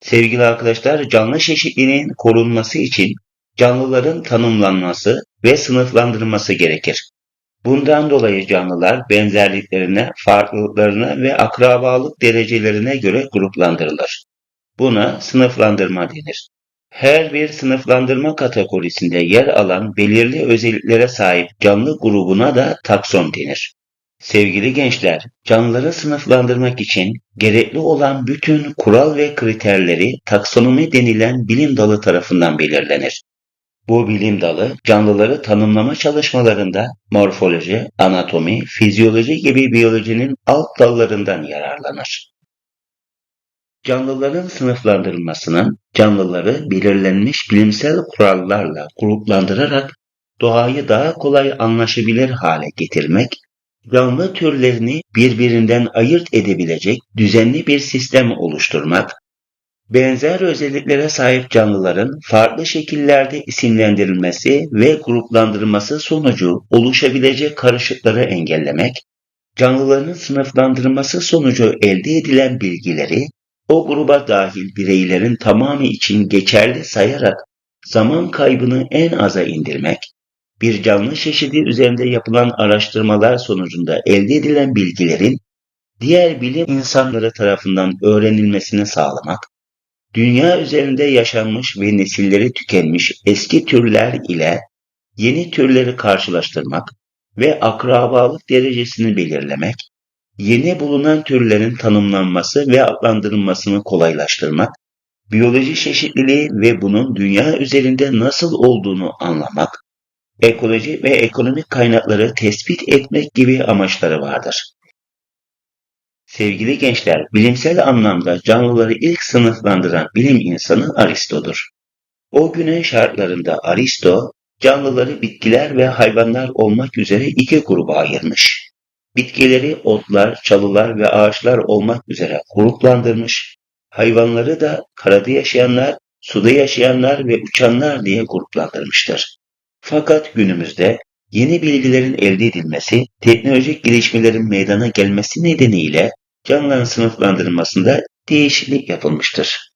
Sevgili arkadaşlar, canlı çeşitliliğin korunması için canlıların tanımlanması ve sınıflandırılması gerekir. Bundan dolayı canlılar benzerliklerine, farklılıklarına ve akrabalık derecelerine göre gruplandırılır. Buna sınıflandırma denir. Her bir sınıflandırma kategorisinde yer alan belirli özelliklere sahip canlı grubuna da takson denir. Sevgili gençler, canlıları sınıflandırmak için gerekli olan bütün kural ve kriterleri taksonomi denilen bilim dalı tarafından belirlenir. Bu bilim dalı canlıları tanımlama çalışmalarında morfoloji, anatomi, fizyoloji gibi biyolojinin alt dallarından yararlanır. Canlıların sınıflandırılmasının canlıları belirlenmiş bilimsel kurallarla gruplandırarak doğayı daha kolay anlaşabilir hale getirmek, canlı türlerini birbirinden ayırt edebilecek düzenli bir sistem oluşturmak, benzer özelliklere sahip canlıların farklı şekillerde isimlendirilmesi ve gruplandırılması sonucu oluşabilecek karışıkları engellemek, canlıların sınıflandırılması sonucu elde edilen bilgileri o gruba dahil bireylerin tamamı için geçerli sayarak zaman kaybını en aza indirmek, bir canlı çeşidi üzerinde yapılan araştırmalar sonucunda elde edilen bilgilerin diğer bilim insanları tarafından öğrenilmesini sağlamak, dünya üzerinde yaşanmış ve nesilleri tükenmiş eski türler ile yeni türleri karşılaştırmak ve akrabalık derecesini belirlemek, yeni bulunan türlerin tanımlanması ve adlandırılmasını kolaylaştırmak, biyoloji çeşitliliği ve bunun dünya üzerinde nasıl olduğunu anlamak, ekoloji ve ekonomik kaynakları tespit etmek gibi amaçları vardır. Sevgili gençler, bilimsel anlamda canlıları ilk sınıflandıran bilim insanı Aristo'dur. O günün şartlarında Aristo, canlıları bitkiler ve hayvanlar olmak üzere iki gruba ayırmış. Bitkileri otlar, çalılar ve ağaçlar olmak üzere gruplandırmış, hayvanları da karada yaşayanlar, suda yaşayanlar ve uçanlar diye gruplandırmıştır. Fakat günümüzde yeni bilgilerin elde edilmesi, teknolojik gelişmelerin meydana gelmesi nedeniyle canlıların sınıflandırılmasında değişiklik yapılmıştır.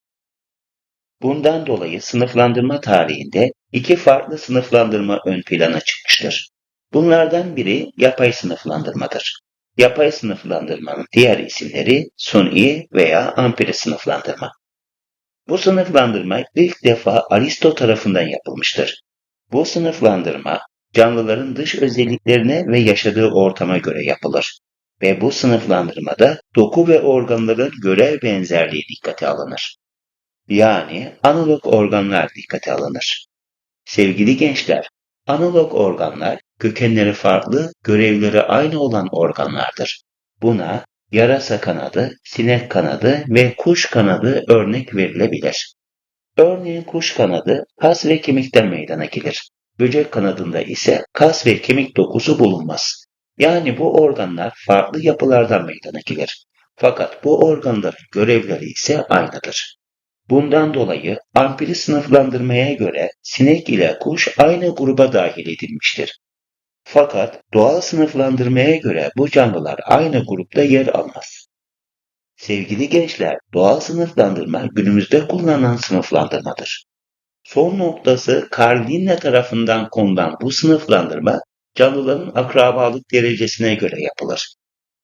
Bundan dolayı sınıflandırma tarihinde iki farklı sınıflandırma ön plana çıkmıştır. Bunlardan biri yapay sınıflandırmadır. Yapay sınıflandırmanın diğer isimleri suni veya ampiri sınıflandırma. Bu sınıflandırma ilk defa Aristo tarafından yapılmıştır. Bu sınıflandırma canlıların dış özelliklerine ve yaşadığı ortama göre yapılır ve bu sınıflandırmada doku ve organların görev benzerliği dikkate alınır. Yani analog organlar dikkate alınır. Sevgili gençler, analog organlar kökenleri farklı, görevleri aynı olan organlardır. Buna yarasa kanadı, sinek kanadı ve kuş kanadı örnek verilebilir. Örneğin kuş kanadı kas ve kemikten meydana gelir. Böcek kanadında ise kas ve kemik dokusu bulunmaz. Yani bu organlar farklı yapılardan meydana gelir. Fakat bu organların görevleri ise aynıdır. Bundan dolayı ampiri sınıflandırmaya göre sinek ile kuş aynı gruba dahil edilmiştir. Fakat doğal sınıflandırmaya göre bu canlılar aynı grupta yer almaz. Sevgili gençler, doğal sınıflandırma günümüzde kullanılan sınıflandırmadır. Son noktası Carl Linne tarafından konulan bu sınıflandırma canlıların akrabalık derecesine göre yapılır.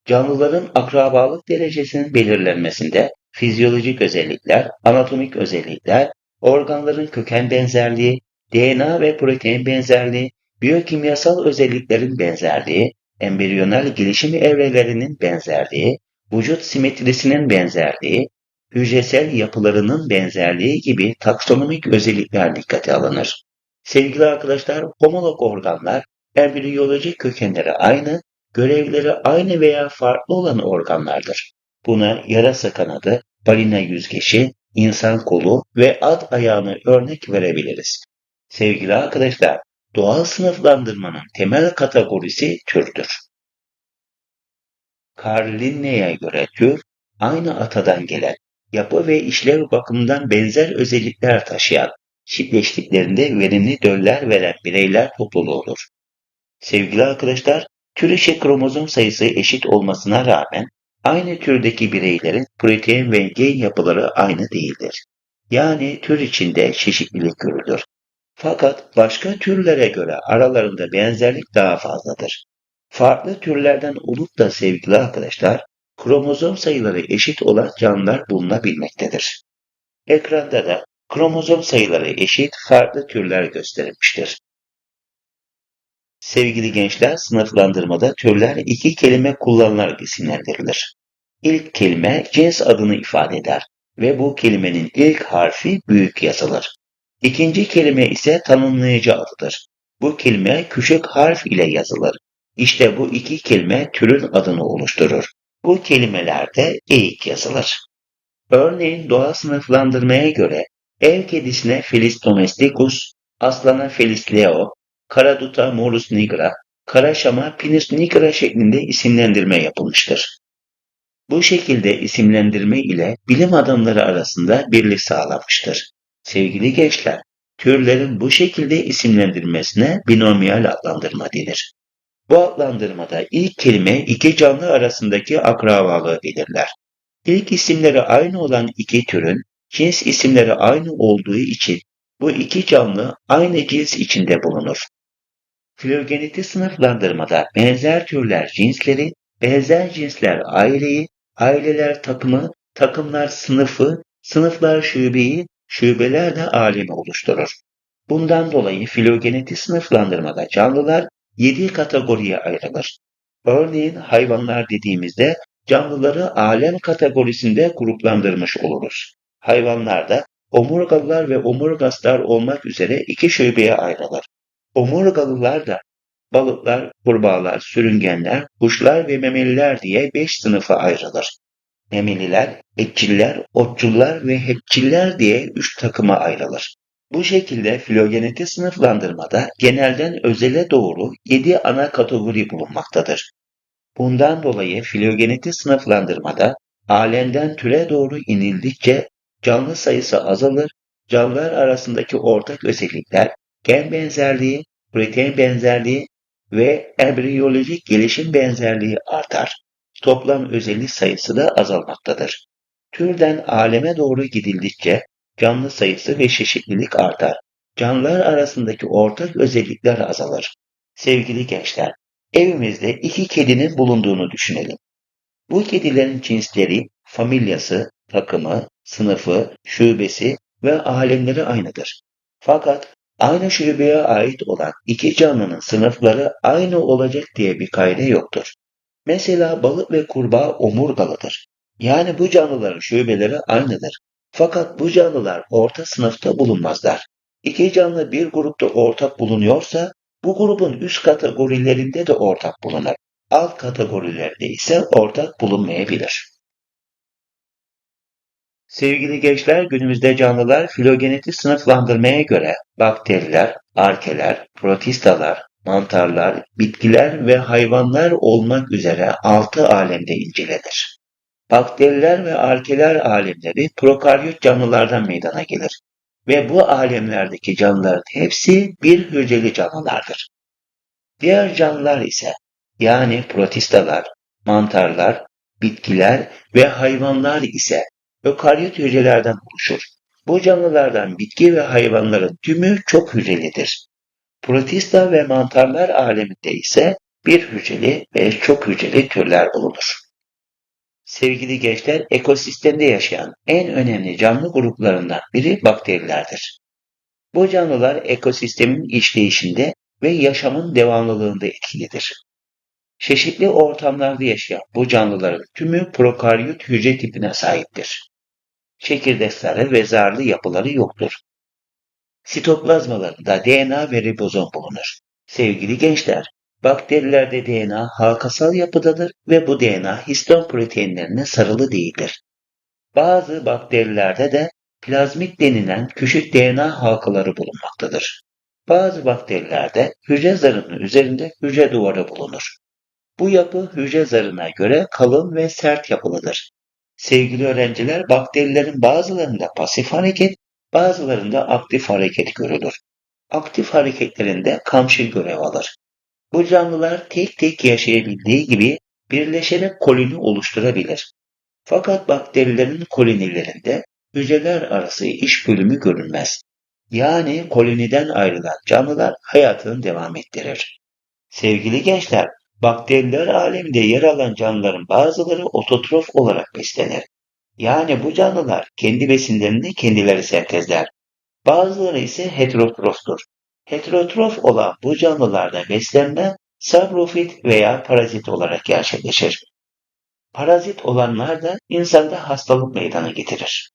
Canlıların akrabalık derecesinin belirlenmesinde fizyolojik özellikler, anatomik özellikler, organların köken benzerliği, DNA ve protein benzerliği, biyokimyasal özelliklerin benzerliği, embriyonal gelişim evrelerinin benzerliği, vücut simetrisinin benzerliği, hücresel yapılarının benzerliği gibi taksonomik özellikler dikkate alınır. Sevgili arkadaşlar, homolog organlar, embriyolojik kökenleri aynı, görevleri aynı veya farklı olan organlardır. Buna yarasa kanadı, balina yüzgeçi, insan kolu ve at ayağını örnek verebiliriz. Sevgili arkadaşlar, doğal sınıflandırmanın temel kategorisi türdür. Carl göre tür, aynı atadan gelen, yapı ve işlev bakımından benzer özellikler taşıyan, çiftleştiklerinde verimli döller veren bireyler topluluğudur. Sevgili arkadaşlar, tür içi kromozom sayısı eşit olmasına rağmen aynı türdeki bireylerin protein ve gen yapıları aynı değildir. Yani tür içinde çeşitlilik görülür. Fakat başka türlere göre aralarında benzerlik daha fazladır. Farklı türlerden olup da sevgili arkadaşlar, kromozom sayıları eşit olan canlılar bulunabilmektedir. Ekranda da kromozom sayıları eşit farklı türler gösterilmiştir. Sevgili gençler, sınıflandırmada türler iki kelime kullanılarak isimlendirilir. İlk kelime cins adını ifade eder ve bu kelimenin ilk harfi büyük yazılır. İkinci kelime ise tanımlayıcı adıdır. Bu kelime küçük harf ile yazılır. İşte bu iki kelime türün adını oluşturur. Bu kelimelerde eğik yazılır. Örneğin doğa sınıflandırmaya göre ev kedisine Felis domesticus, aslana Felis leo, karaduta Morus nigra, karaşama Pinus nigra şeklinde isimlendirme yapılmıştır. Bu şekilde isimlendirme ile bilim adamları arasında birlik sağlanmıştır. Sevgili gençler, türlerin bu şekilde isimlendirilmesine binomiyal adlandırma denir. Bu adlandırmada ilk kelime iki canlı arasındaki akrabalığı belirler. İlk isimleri aynı olan iki türün cins isimleri aynı olduğu için bu iki canlı aynı cins içinde bulunur. Filogeneti sınıflandırmada benzer türler cinsleri, benzer cinsler aileyi, aileler takımı, takımlar sınıfı, sınıflar şubeyi, şubeler de alemi oluşturur. Bundan dolayı filogeneti sınıflandırmada canlılar yedi kategoriye ayrılır. Örneğin hayvanlar dediğimizde canlıları alem kategorisinde gruplandırmış oluruz. Hayvanlarda omurgalılar ve omurgaslar olmak üzere iki şubeye ayrılır. Omurgalılar da balıklar, kurbağalar, sürüngenler, kuşlar ve memeliler diye beş sınıfa ayrılır. Memeliler, etçiller, otçullar ve hepçiller diye üç takıma ayrılır. Bu şekilde filogeneti sınıflandırmada genelden özele doğru yedi ana kategori bulunmaktadır. Bundan dolayı filogeneti sınıflandırmada alemden türe doğru inildikçe canlı sayısı azalır, canlılar arasındaki ortak özellikler gen benzerliği, protein benzerliği ve embriyolojik gelişim benzerliği artar. Toplam özellik sayısı da azalmaktadır. Türden aleme doğru gidildikçe canlı sayısı ve çeşitlilik artar. Canlılar arasındaki ortak özellikler azalır. Sevgili gençler, evimizde iki kedinin bulunduğunu düşünelim. Bu kedilerin cinsleri, familyası, takımı, sınıfı, şubesi ve alemleri aynıdır. Fakat aynı şubeye ait olan iki canlının sınıfları aynı olacak diye bir kaide yoktur. Mesela balık ve kurbağa omurgalıdır. Yani bu canlıların şubeleri aynıdır. Fakat bu canlılar orta sınıfta bulunmazlar. İki canlı bir grupta ortak bulunuyorsa bu grubun üst kategorilerinde de ortak bulunur. Alt kategorilerde ise ortak bulunmayabilir. Sevgili gençler, günümüzde canlılar filogeneti sınıflandırmaya göre bakteriler, arkeler, protistalar, mantarlar, bitkiler ve hayvanlar olmak üzere altı alemde incelenir. Bakteriler ve arkeler alemleri prokaryot canlılardan meydana gelir ve bu alemlerdeki canlıların hepsi bir hücreli canlılardır. Diğer canlılar ise yani protistalar, mantarlar, bitkiler ve hayvanlar ise ökaryot hücrelerden oluşur. Bu canlılardan bitki ve hayvanların tümü çok hücrelidir. Protista ve mantarlar aleminde ise bir hücreli ve çok hücreli türler bulunur. Sevgili gençler, ekosistemde yaşayan en önemli canlı gruplarından biri bakterilerdir. Bu canlılar ekosistemin işleyişinde ve yaşamın devamlılığında etkilidir. Çeşitli ortamlarda yaşayan bu canlıların tümü prokaryot hücre tipine sahiptir. Çekirdek ve zarlı yapıları yoktur. Sitoplazmalarında DNA ve ribozom bulunur. Sevgili gençler, bakterilerde DNA halkasal yapıdadır ve bu DNA histon proteinlerine sarılı değildir. Bazı bakterilerde de plazmit denilen küçük DNA halkaları bulunmaktadır. Bazı bakterilerde hücre zarının üzerinde hücre duvarı bulunur. Bu yapı hücre zarına göre kalın ve sert yapılıdır. Sevgili öğrenciler, bakterilerin bazılarında pasif hareket, bazılarında aktif hareket görülür. Aktif hareketlerinde kamçı görev alır. Bu canlılar tek tek yaşayabildiği gibi birleşerek koloni oluşturabilir. Fakat bakterilerin kolonilerinde hücreler arası iş bölümü görülmez. Yani koloniden ayrılan canlılar hayatını devam ettirir. Sevgili gençler, bakteriler aleminde yer alan canlıların bazıları ototrof olarak beslenir. Yani bu canlılar kendi besinlerini kendileri sentezler. Bazıları ise heterotroftur. Heterotrof olan bu canlılarda beslenme saprofit veya parazit olarak gerçekleşir. Parazit olanlar da insanda hastalık meydana getirir.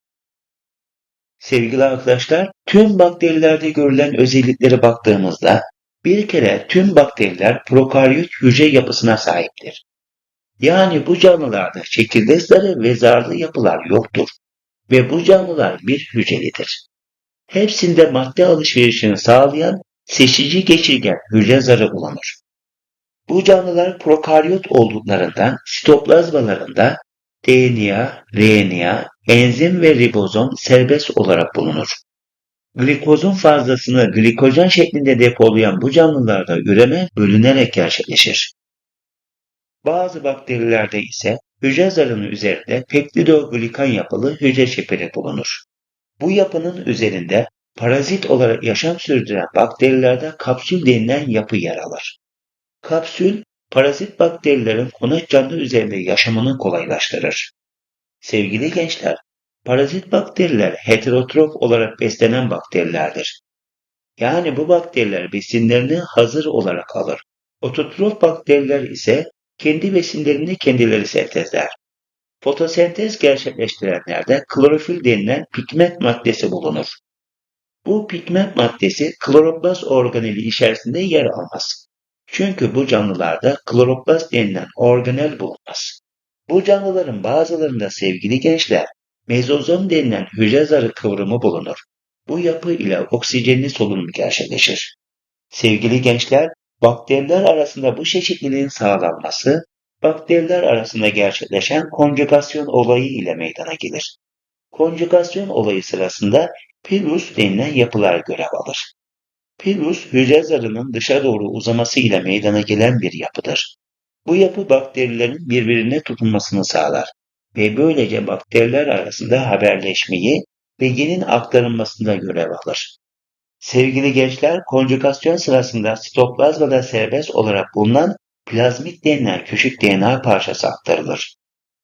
Sevgili arkadaşlar, tüm bakterilerde görülen özelliklere baktığımızda bir kere tüm bakteriler prokaryot hücre yapısına sahiptir. Yani bu canlılarda çekirdek zarı ve zarlı yapılar yoktur ve bu canlılar bir hücrelidir. Hepsinde madde alışverişini sağlayan seçici geçirgen hücre zarı bulunur. Bu canlılar prokaryot olduklarından sitoplazmalarında DNA, RNA, enzim ve ribozom serbest olarak bulunur. Glikozun fazlasını glikojen şeklinde depolayan bu canlılarda üreme bölünerek gerçekleşir. Bazı bakterilerde ise hücre zarının üzerinde peptidoglikan yapılı hücre çeperi bulunur. Bu yapının üzerinde parazit olarak yaşam sürdüren bakterilerde kapsül denilen yapı yer alır. Kapsül, parazit bakterilerin konak canlı üzerinde yaşamını kolaylaştırır. Sevgili gençler, parazit bakteriler heterotrof olarak beslenen bakterilerdir. Yani bu bakteriler besinlerini hazır olarak alır. Ototrof bakteriler ise kendi besinlerini kendileri sentezler. Fotosentez gerçekleştirenlerde klorofil denilen pigment maddesi bulunur. Bu pigment maddesi kloroplast organeli içerisinde yer almaz. Çünkü bu canlılarda kloroplast denilen organel bulunmaz. Bu canlıların bazılarında sevgili gençler mezozom denilen hücre zarı kıvrımı bulunur. Bu yapı ile oksijenli solunum gerçekleşir. Sevgili gençler, bakteriler arasında bu çeşitliliğin sağlanması, bakteriler arasında gerçekleşen konjugasyon olayı ile meydana gelir. Konjugasyon olayı sırasında pilus denilen yapılar görev alır. Pilus, hücre zarının dışa doğru uzaması ile meydana gelen bir yapıdır. Bu yapı bakterilerin birbirine tutunmasını sağlar ve böylece bakteriler arasında haberleşmeyi ve genin aktarılmasında görev alır. Sevgili gençler, konjugasyon sırasında sitoplazmada serbest olarak bulunan plazmit denilen küçük DNA parçası aktarılır.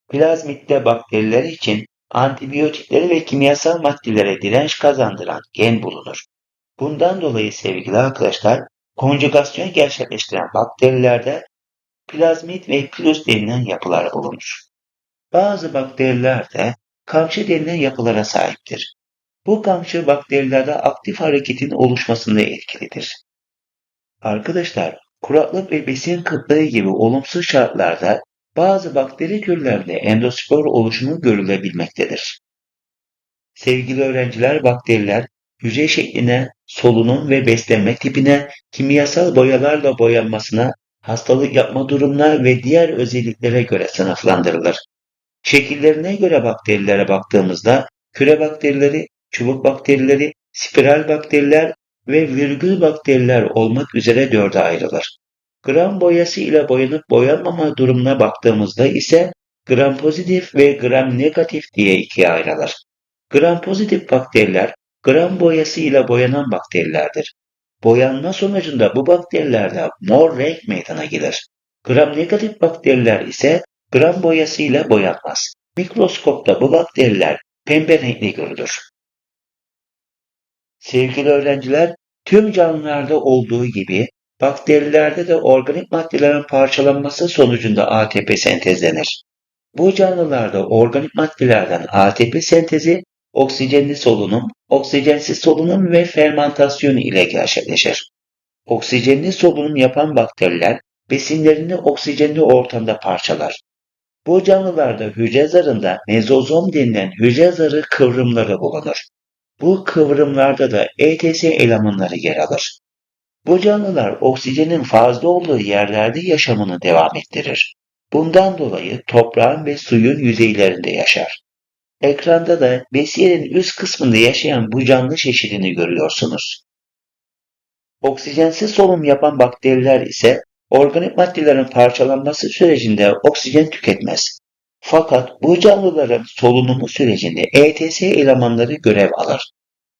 Plazmitte bakteriler için antibiyotikleri ve kimyasal maddelere direnç kazandıran gen bulunur. Bundan dolayı sevgili arkadaşlar, konjugasyon gerçekleştiren bakterilerde plazmit ve pilus denilen yapılar bulunur. Bazı bakteriler de kamçı denilen yapılara sahiptir. Bu kamçı bakterilerde aktif hareketin oluşmasında etkilidir. Arkadaşlar, kuraklık ve besin kıtlığı gibi olumsuz şartlarda bazı bakteri türlerinde endospor oluşumu görülebilmektedir. Sevgili öğrenciler, bakteriler hücre şekline, solunum ve beslenme tipine, kimyasal boyalarla boyanmasına, hastalık yapma durumuna ve diğer özelliklere göre sınıflandırılır. Şekillerine göre bakterilere baktığımızda küre bakterileri, çubuk bakterileri, spiral bakteriler ve virgül bakteriler olmak üzere dörde ayrılır. Gram boyası ile boyanıp boyanmama durumuna baktığımızda ise gram pozitif ve gram negatif diye ikiye ayrılır. Gram pozitif bakteriler gram boyası ile boyanan bakterilerdir. Boyanma sonucunda bu bakterilerde mor renk meydana gelir. Gram negatif bakteriler ise gram boyası ile boyanmaz. Mikroskopta bu bakteriler pembe renkli görülür. Sevgili öğrenciler, tüm canlılarda olduğu gibi bakterilerde de organik maddelerin parçalanması sonucunda ATP sentezlenir. Bu canlılarda organik maddelerden ATP sentezi oksijenli solunum, oksijensiz solunum ve fermentasyon ile gerçekleşir. Oksijenli solunum yapan bakteriler besinlerini oksijenli ortamda parçalar. Bu canlılarda hücre zarında mezozom denilen hücre zarı kıvrımları bulunur. Bu kıvrımlarda da ETS elemanları yer alır. Bu canlılar oksijenin fazla olduğu yerlerde yaşamını devam ettirir. Bundan dolayı toprağın ve suyun yüzeylerinde yaşar. Ekranda da besiyenin üst kısmında yaşayan bu canlı çeşidini görüyorsunuz. Oksijensiz solunum yapan bakteriler ise organik maddelerin parçalanması sürecinde oksijen tüketmez. Fakat bu canlıların solunumu sürecinde ETS elemanları görev alır.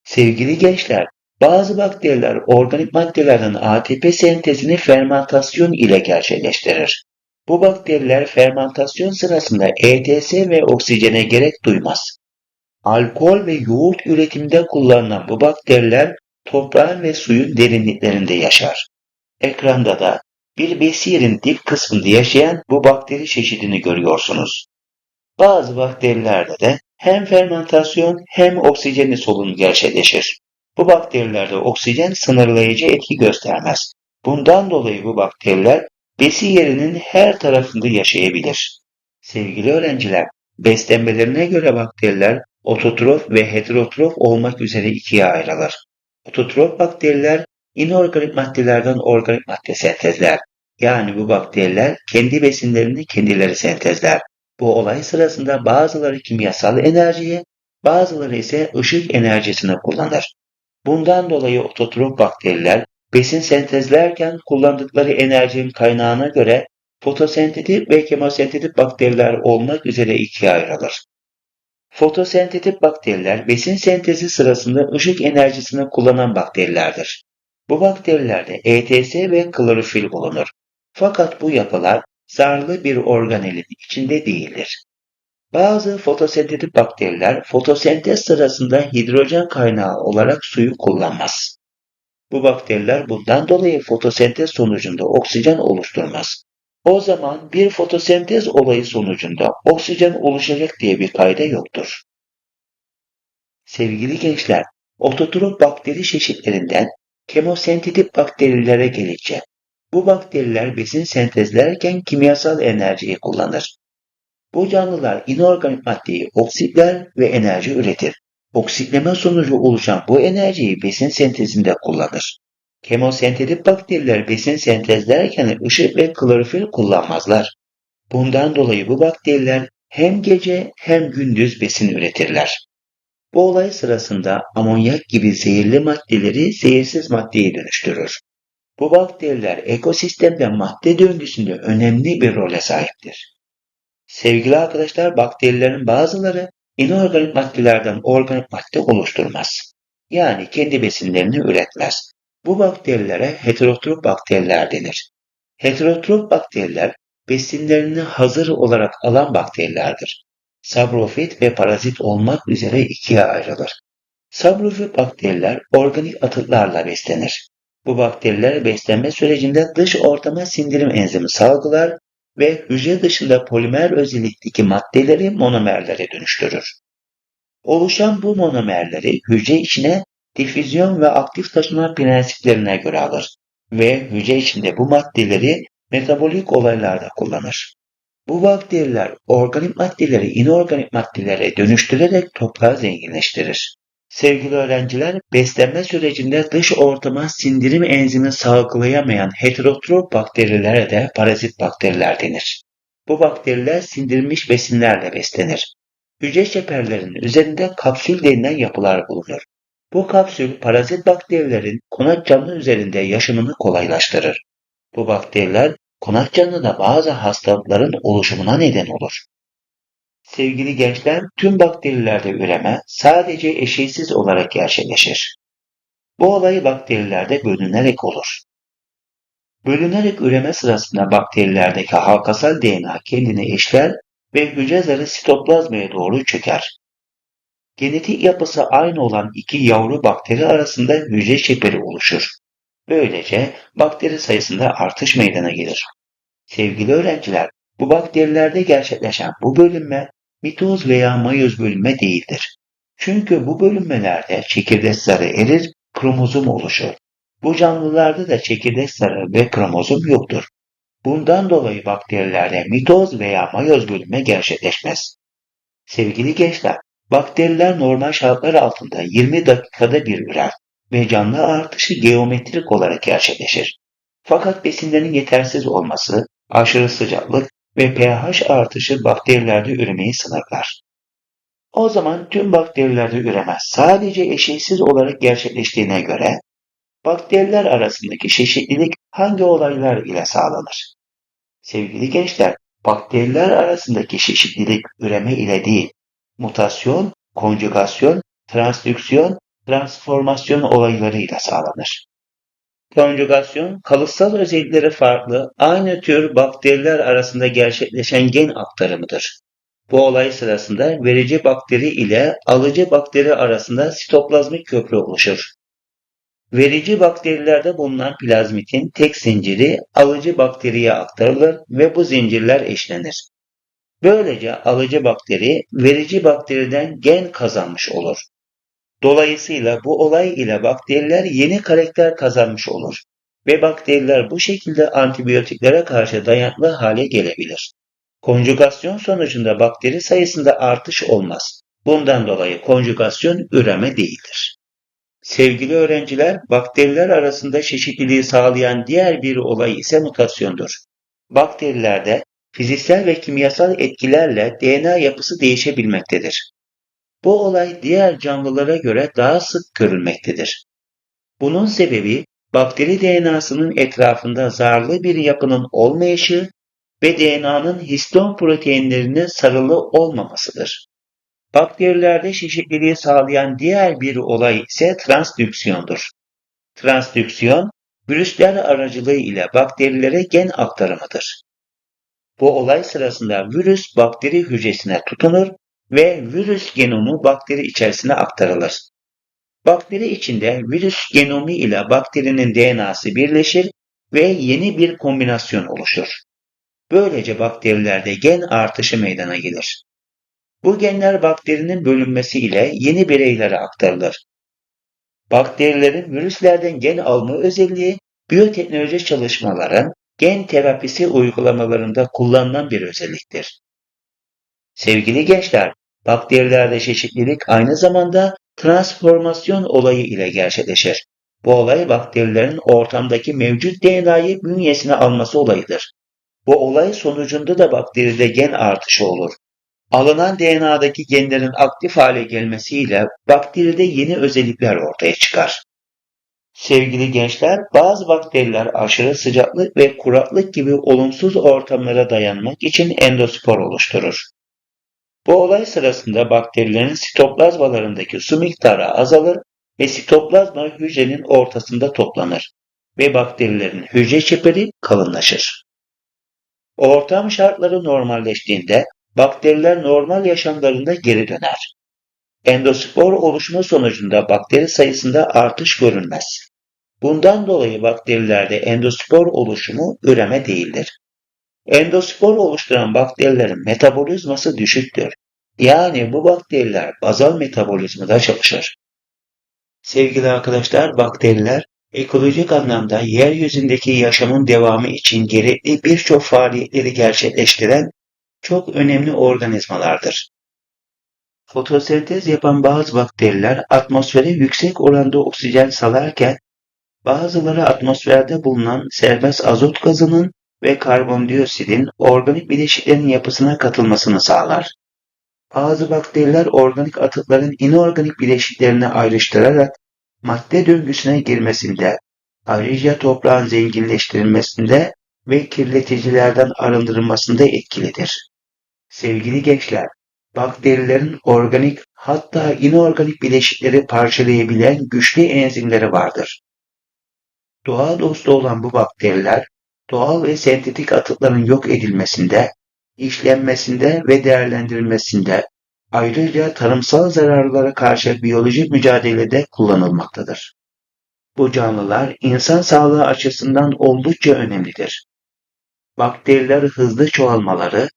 Sevgili gençler, bazı bakteriler organik maddelerden ATP sentezini fermentasyon ile gerçekleştirir. Bu bakteriler fermentasyon sırasında ETS ve oksijene gerek duymaz. Alkol ve yoğurt üretiminde kullanılan bu bakteriler toprağın ve suyun derinliklerinde yaşar. Ekranda da bir besiyerin dip kısmında yaşayan bu bakteri çeşidini görüyorsunuz. Bazı bakterilerde de hem fermentasyon hem oksijenli solunum gerçekleşir. Bu bakterilerde oksijen sınırlayıcı etki göstermez. Bundan dolayı bu bakteriler besi yerinin her tarafında yaşayabilir. Sevgili öğrenciler, beslenmelerine göre bakteriler ototrof ve heterotrof olmak üzere ikiye ayrılır. Ototrof bakteriler inorganik maddelerden organik madde sentezler. Yani bu bakteriler kendi besinlerini kendileri sentezler. Bu olay sırasında bazıları kimyasal enerjiyi, bazıları ise ışık enerjisini kullanır. Bundan dolayı ototrof bakteriler besin sentezlerken kullandıkları enerjinin kaynağına göre fotosentetik ve kemosentetik bakteriler olmak üzere ikiye ayrılır. Fotosentetik bakteriler besin sentezi sırasında ışık enerjisini kullanan bakterilerdir. Bu bakterilerde ETS ve klorofil bulunur. Fakat bu yapılar zarlı bir organelin içinde değildir. Bazı fotosentetik bakteriler fotosentez sırasında hidrojen kaynağı olarak suyu kullanmaz. Bu bakteriler bundan dolayı fotosentez sonucunda oksijen oluşturmaz. O zaman bir fotosentez olayı sonucunda oksijen oluşacak diye bir kayda yoktur. Sevgili gençler, ototrof bakteri çeşitlerinden kemosentetik bakterilere geleceğim. Bu bakteriler besin sentezlerken kimyasal enerjiyi kullanır. Bu canlılar inorganik maddeyi oksitler ve enerji üretir. Oksitleme sonucu oluşan bu enerjiyi besin sentezinde kullanır. Kemosentetik bakteriler besin sentezlerken ışık ve klorofil kullanmazlar. Bundan dolayı bu bakteriler hem gece hem gündüz besin üretirler. Bu olay sırasında amonyak gibi zehirli maddeleri zehirsiz maddeye dönüştürür. Bu bakteriler ekosistemde madde döngüsünde önemli bir role sahiptir. Sevgili arkadaşlar bakterilerin bazıları inorganik maddelerden organik madde oluşturmaz. Yani kendi besinlerini üretmez. Bu bakterilere heterotrof bakteriler denir. Heterotrof bakteriler besinlerini hazır olarak alan bakterilerdir. Sabrofit ve parazit olmak üzere ikiye ayrılır. Sabrofit bakteriler organik atıklarla beslenir. Bu bakteriler beslenme sürecinde dış ortama sindirim enzimi salgılar ve hücre dışında polimer özellikteki maddeleri monomerlere dönüştürür. Oluşan bu monomerleri hücre içine difüzyon ve aktif taşıma prensiplerine göre alır ve hücre içinde bu maddeleri metabolik olaylarda kullanır. Bu bakteriler organik maddeleri inorganik maddelere dönüştürerek toprağı zenginleştirir. Sevgili öğrenciler, beslenme sürecinde dış ortama sindirim enzimi salgılayamayan heterotrof bakterilere de parazit bakteriler denir. Bu bakteriler sindirilmiş besinlerle beslenir. Hücre çeperlerinin üzerinde kapsül denilen yapılar bulunur. Bu kapsül parazit bakterilerin konak canlı üzerinde yaşamını kolaylaştırır. Bu bakteriler konak canlıda bazı hastalıkların oluşumuna neden olur. Sevgili gençler, tüm bakterilerde üreme sadece eşeysiz olarak gerçekleşir. Bu olay bakterilerde bölünerek olur. Bölünerek üreme sırasında bakterilerdeki halkasal DNA kendini eşler ve hücre zarı sitoplazmaya doğru çöker. Genetik yapısı aynı olan iki yavru bakteri arasında hücre çeperi oluşur. Böylece bakteri sayısında artış meydana gelir. Sevgili öğrenciler, bu bakterilerde gerçekleşen bu bölünme mitoz veya mayoz bölünme değildir. Çünkü bu bölünmelerde çekirdek zarı erir, kromozom oluşur. Bu canlılarda da çekirdek zarı ve kromozom yoktur. Bundan dolayı bakterilerde mitoz veya mayoz bölünme gerçekleşmez. Sevgili gençler, bakteriler normal şartlar altında 20 dakikada bir ürer ve canlı artışı geometrik olarak gerçekleşir. Fakat besinlerin yetersiz olması, aşırı sıcaklık ve pH artışı bakterilerde üremeyi sınırlar. O zaman tüm bakterilerde üreme sadece eşeğsiz olarak gerçekleştiğine göre bakteriler arasındaki çeşitlilik hangi olaylar ile sağlanır? Sevgili gençler, bakteriler arasındaki çeşitlilik üreme ile değil, mutasyon, konjugasyon, transdüksiyon, transformasyon olaylarıyla sağlanır. Konjugasyon, kalıtsal özellikleri farklı, aynı tür bakteriler arasında gerçekleşen gen aktarımıdır. Bu olay sırasında verici bakteri ile alıcı bakteri arasında sitoplazmik köprü oluşur. Verici bakterilerde bulunan plazmitin tek zinciri alıcı bakteriye aktarılır ve bu zincirler eşlenir. Böylece alıcı bakteri verici bakteriden gen kazanmış olur. Dolayısıyla bu olay ile bakteriler yeni karakter kazanmış olur ve bakteriler bu şekilde antibiyotiklere karşı dayanıklı hale gelebilir. Konjugasyon sonucunda bakteri sayısında artış olmaz. Bundan dolayı konjugasyon üreme değildir. Sevgili öğrenciler, bakteriler arasında çeşitliliği sağlayan diğer bir olay ise mutasyondur. Bakterilerde fiziksel ve kimyasal etkilerle DNA yapısı değişebilmektedir. Bu olay diğer canlılara göre daha sık görülmektedir. Bunun sebebi bakteri DNA'sının etrafında zararlı bir yapının olmayışı ve DNA'nın histon proteinlerine sarılı olmamasıdır. Bakterilerde çeşitliliği sağlayan diğer bir olay ise transdüksiyondur. Transdüksiyon, virüsler aracılığı ile bakterilere gen aktarımıdır. Bu olay sırasında virüs bakteri hücresine tutunur ve virüs genomu bakteri içerisine aktarılır. Bakteri içinde virüs genomu ile bakterinin DNA'sı birleşir ve yeni bir kombinasyon oluşur. Böylece bakterilerde gen artışı meydana gelir. Bu genler bakterinin bölünmesi ile yeni bireylere aktarılır. Bakterilerin virüslerden gen alma özelliği biyoteknoloji çalışmaların gen terapisi uygulamalarında kullanılan bir özelliktir. Sevgili gençler, bakterilerde çeşitlilik aynı zamanda transformasyon olayı ile gerçekleşir. Bu olay bakterilerin ortamdaki mevcut DNA'yı bünyesine alması olayıdır. Bu olay sonucunda da bakteride gen artışı olur. Alınan DNA'daki genlerin aktif hale gelmesiyle bakteride yeni özellikler ortaya çıkar. Sevgili gençler, bazı bakteriler aşırı sıcaklık ve kuraklık gibi olumsuz ortamlara dayanmak için endospor oluşturur. Bu olay sırasında bakterilerin sitoplazmalarındaki su miktarı azalır ve sitoplazma hücrenin ortasında toplanır ve bakterilerin hücre çeperi kalınlaşır. Ortam şartları normalleştiğinde bakteriler normal yaşamlarında geri döner. Endospor oluşma sonucunda bakteri sayısında artış görülmez. Bundan dolayı bakterilerde endospor oluşumu üreme değildir. Endospor oluşturan bakterilerin metabolizması düşüktür. Yani bu bakteriler bazal metabolizmada çalışır. Sevgili arkadaşlar, bakteriler ekolojik anlamda yeryüzündeki yaşamın devamı için gerekli birçok faaliyetleri gerçekleştiren çok önemli organizmalardır. Fotosentez yapan bazı bakteriler atmosfere yüksek oranda oksijen salarken bazıları atmosferde bulunan serbest azot gazının ve karbondioksitin organik bileşiklerin yapısına katılmasını sağlar. Bazı bakteriler organik atıkların inorganik bileşiklerini ayrıştırarak madde döngüsüne girmesinde, ayrıca toprağın zenginleştirilmesinde ve kirleticilerden arındırılmasında etkilidir. Sevgili gençler, bakterilerin organik hatta inorganik bileşikleri parçalayabilen güçlü enzimleri vardır. Doğa dostu olan bu bakteriler doğal ve sentetik atıkların yok edilmesinde, işlenmesinde ve değerlendirilmesinde ayrıca tarımsal zararlara karşı biyolojik mücadelede kullanılmaktadır. Bu canlılar insan sağlığı açısından oldukça önemlidir. Bakteriler hızlı çoğalmaları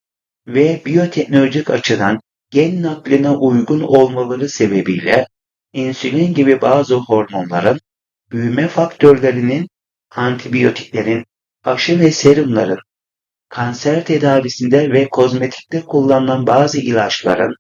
ve biyoteknolojik açıdan gen nakline uygun olmaları sebebiyle insülin gibi bazı hormonların, büyüme faktörlerinin, antibiyotiklerin, aşı ve serumların, kanser tedavisinde ve kozmetikte kullanılan bazı ilaçların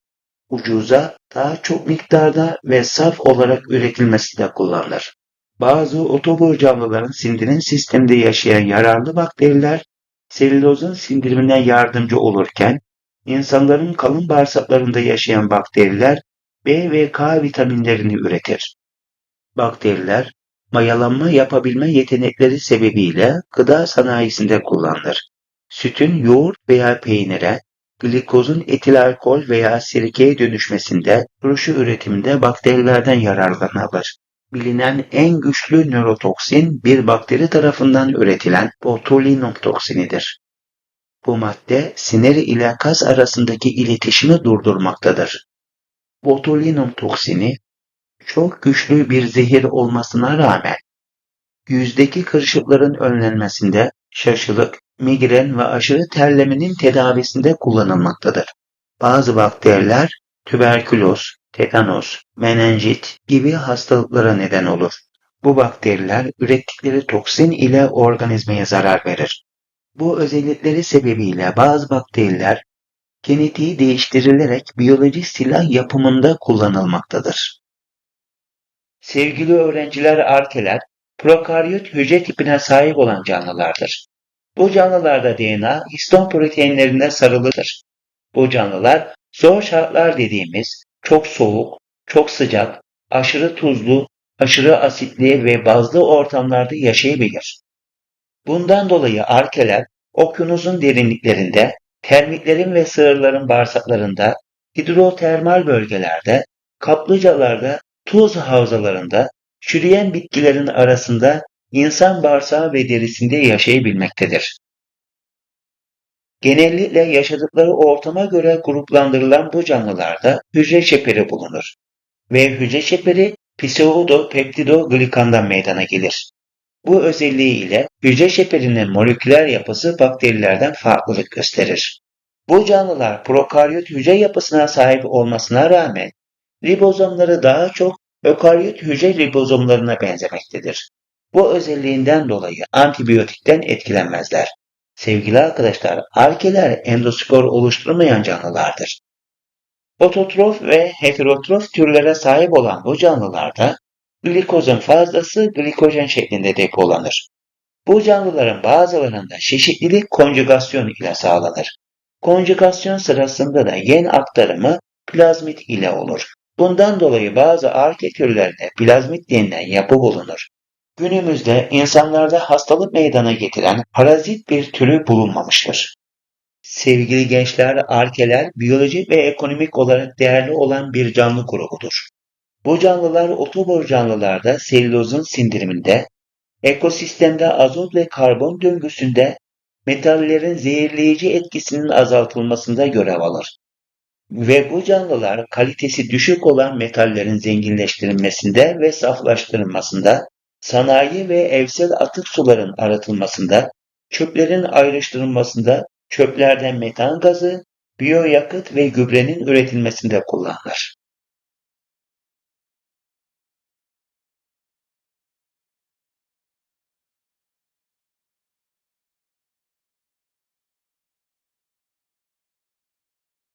ucuza, daha çok miktarda ve saf olarak üretilmesi de kullanılır. Bazı otobur canlıların sindirim sisteminde yaşayan yararlı bakteriler selülozun sindirimine yardımcı olurken insanların kalın bağırsaklarında yaşayan bakteriler B ve K vitaminlerini üretir. Bakteriler mayalanma yapabilme yetenekleri sebebiyle gıda sanayisinde kullanılır. sütün yoğurt veya peynire, glikozun etil alkol veya sirkeye dönüşmesinde, turşu üretiminde bakterilerden yararlanılır. Bilinen en güçlü nörotoksin bir bakteri tarafından üretilen botulinum toksinidir. Bu madde sinir ile kas arasındaki iletişimi durdurmaktadır. Botulinum toksini çok güçlü bir zehir olmasına rağmen yüzdeki kırışıkların önlenmesinde, şaşılık, migren ve aşırı terlemenin tedavisinde kullanılmaktadır. Bazı bakteriler tüberküloz, tetanos, menenjit gibi hastalıklara neden olur. Bu bakteriler ürettikleri toksin ile organizmaya zarar verir. Bu özellikleri sebebiyle bazı bakteriler genetiği değiştirilerek biyolojik silah yapımında kullanılmaktadır. Sevgili öğrenciler arkeler, prokaryot hücre tipine sahip olan canlılardır. Bu canlılarda DNA histon proteinlerine sarılıdır. Bu canlılar zor şartlar dediğimiz çok soğuk, çok sıcak, aşırı tuzlu, aşırı asitli ve bazlı ortamlarda yaşayabilir. Bundan dolayı arkeler okyanusun derinliklerinde, termitlerin ve sığırların bağırsaklarında, hidrotermal bölgelerde, kaplıcalarda, tuz havzalarında, çürüyen bitkilerin arasında insan bağırsağı ve derisinde yaşayabilmektedir. Genellikle yaşadıkları ortama göre gruplandırılan bu canlılarda hücre çeperi bulunur ve hücre çeperi pseudopeptidoglikandan meydana gelir. Bu özelliği ile hücre çeperinin moleküler yapısı bakterilerden farklılık gösterir. Bu canlılar prokaryot hücre yapısına sahip olmasına rağmen ribozomları daha çok ökaryot hücre ribozomlarına benzemektedir. Bu özelliğinden dolayı antibiyotikten etkilenmezler. Sevgili arkadaşlar, arkeler endospor oluşturmayan canlılardır. Ototrof ve heterotrof türlere sahip olan bu canlılarda glikozun fazlası glikojen şeklinde depolanır. Bu canlıların bazılarında çeşitlilik konjugasyon ile sağlanır. Konjugasyon sırasında da gen aktarımı plazmit ile olur. Bundan dolayı bazı arke türlerinde plazmit denilen yapı bulunur. Günümüzde insanlarda hastalık meydana getiren parazit bir türü bulunmamıştır. Sevgili gençler, arkeler biyolojik ve ekonomik olarak değerli olan bir canlı grubudur. Bu canlılar otobor canlılarda selülozun sindiriminde, ekosistemde azot ve karbon döngüsünde metallerin zehirleyici etkisinin azaltılmasında görev alır. Ve bu canlılar kalitesi düşük olan metallerin zenginleştirilmesinde ve saflaştırılmasında, sanayi ve evsel atık suların arıtılmasında, çöplerin ayrıştırılmasında, çöplerden metan gazı, biyoyakıt ve gübrenin üretilmesinde kullanılır.